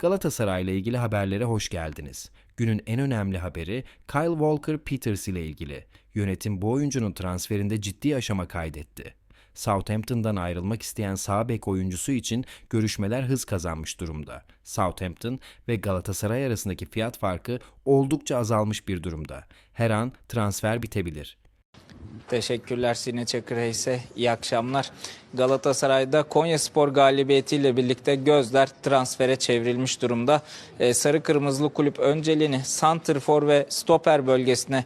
Galatasaray ile ilgili haberlere hoş geldiniz. Günün en önemli haberi Kyle Walker-Peters ile ilgili. Yönetim bu oyuncunun transferinde ciddi aşama kaydetti. Southampton'dan ayrılmak isteyen sağ bek oyuncusu için görüşmeler hız kazanmış durumda. Southampton ve Galatasaray arasındaki fiyat farkı oldukça azalmış bir durumda. Her an transfer bitebilir. Teşekkürler Sine Çakır Reis'e. İyi akşamlar. Galatasaray'da Konya Spor galibiyetiyle birlikte gözler transfere çevrilmiş durumda. Ee, Sarı Kırmızılı Kulüp önceliğini santrfor ve stoper bölgesine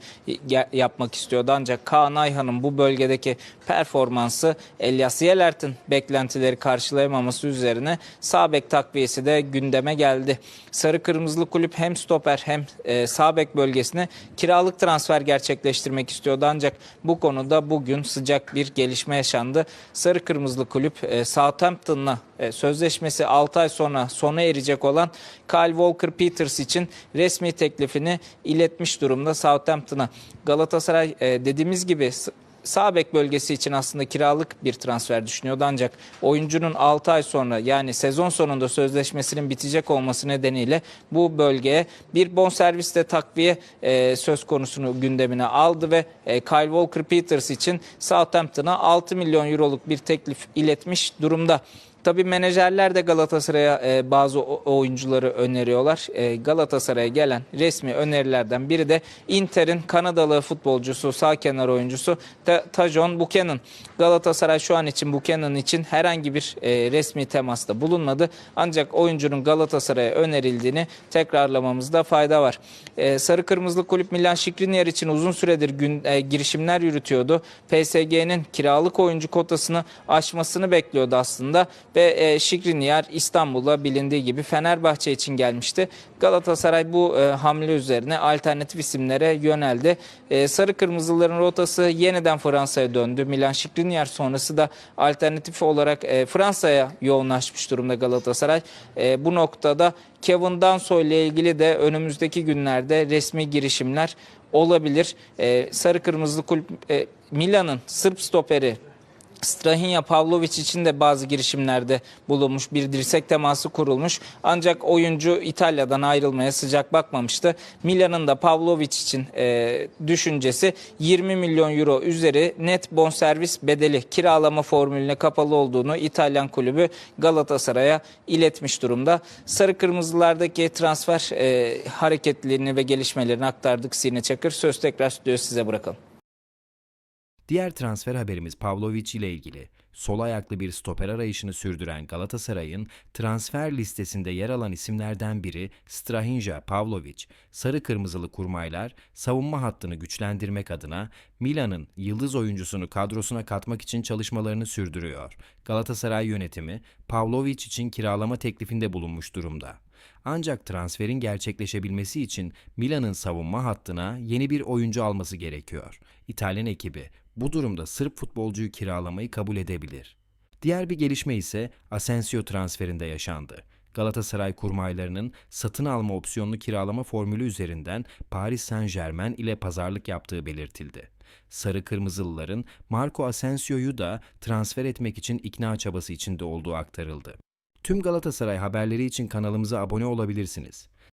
yapmak istiyordu. Ancak Kaan Ayhan'ın bu bölgedeki performansı Elias Yelert'in beklentileri karşılayamaması üzerine sağ bek takviyesi de gündeme geldi. Sarı Kırmızılı Kulüp hem stoper hem e, sağ bek bölgesine kiralık transfer gerçekleştirmek istiyordu. Ancak bu konuda bugün sıcak bir gelişme yaşandı. Sarı Kırmızılı Kulüp e, Southampton'la e, sözleşmesi 6 ay sonra sona erecek olan Kyle Walker-Peters için resmi teklifini iletmiş durumda Southampton'a. Galatasaray e, dediğimiz gibi sağ bek bölgesi için aslında kiralık bir transfer düşünüyordu ancak oyuncunun 6 ay sonra yani sezon sonunda sözleşmesinin bitecek olması nedeniyle bu bölgeye bir bonservis de takviye e, söz konusunu gündemine aldı ve e, Kyle Walker-Peters için Southampton'a 6 milyon euroluk bir teklif iletmiş durumda. Tabii menajerler de Galatasaray'a e, bazı oyuncuları öneriyorlar. E, Galatasaray'a gelen resmi önerilerden biri de Inter'in Kanadalı futbolcusu, sağ kenar oyuncusu Ta- Tajon Buchanan. Galatasaray şu an için Buchanan için herhangi bir e, resmi temasta bulunmadı. Ancak oyuncunun Galatasaray'a önerildiğini tekrarlamamızda fayda var. E, Sarı Kırmızılı Kulüp Milan Skriniar için uzun süredir gün, e, girişimler yürütüyordu. PSG'nin kiralık oyuncu kotasını aşmasını bekliyordu aslında ve e, Skriniar İstanbul'a bilindiği gibi Fenerbahçe için gelmişti. Galatasaray bu e, hamle üzerine alternatif isimlere yöneldi. E, Sarı Kırmızıların rotası yeniden Fransa'ya döndü. Milan Skriniar sonrası da alternatif olarak e, Fransa'ya yoğunlaşmış durumda Galatasaray. E, bu noktada Kevin Danso ile ilgili de önümüzdeki günlerde resmi girişimler olabilir. E, Sarı Kırmızılı Kulüp e, Milan'ın Sırp stoperi Strahinja Pavlovic için de bazı girişimlerde bulunmuş. Bir dirsek teması kurulmuş. Ancak oyuncu İtalya'dan ayrılmaya sıcak bakmamıştı. Milan'ın da Pavlovic için e, düşüncesi 20 milyon euro üzeri net bonservis bedeli kiralama formülüne kapalı olduğunu İtalyan kulübü Galatasaray'a iletmiş durumda. Sarı Kırmızılardaki transfer e, hareketlerini ve gelişmelerini aktardık Sine Çakır. Söz tekrar stüdyo size bırakalım. Diğer transfer haberimiz Pavlovic ile ilgili. Sol ayaklı bir stoper arayışını sürdüren Galatasaray'ın transfer listesinde yer alan isimlerden biri Strahinja Pavlovic. Sarı kırmızılı kurmaylar savunma hattını güçlendirmek adına Milan'ın yıldız oyuncusunu kadrosuna katmak için çalışmalarını sürdürüyor. Galatasaray yönetimi Pavlovic için kiralama teklifinde bulunmuş durumda. Ancak transferin gerçekleşebilmesi için Milan'ın savunma hattına yeni bir oyuncu alması gerekiyor. İtalyan ekibi bu durumda Sırp futbolcuyu kiralamayı kabul edebilir. Diğer bir gelişme ise Asensio transferinde yaşandı. Galatasaray kurmaylarının satın alma opsiyonlu kiralama formülü üzerinden Paris Saint-Germain ile pazarlık yaptığı belirtildi. Sarı Kırmızılıların Marco Asensio'yu da transfer etmek için ikna çabası içinde olduğu aktarıldı. Tüm Galatasaray haberleri için kanalımıza abone olabilirsiniz.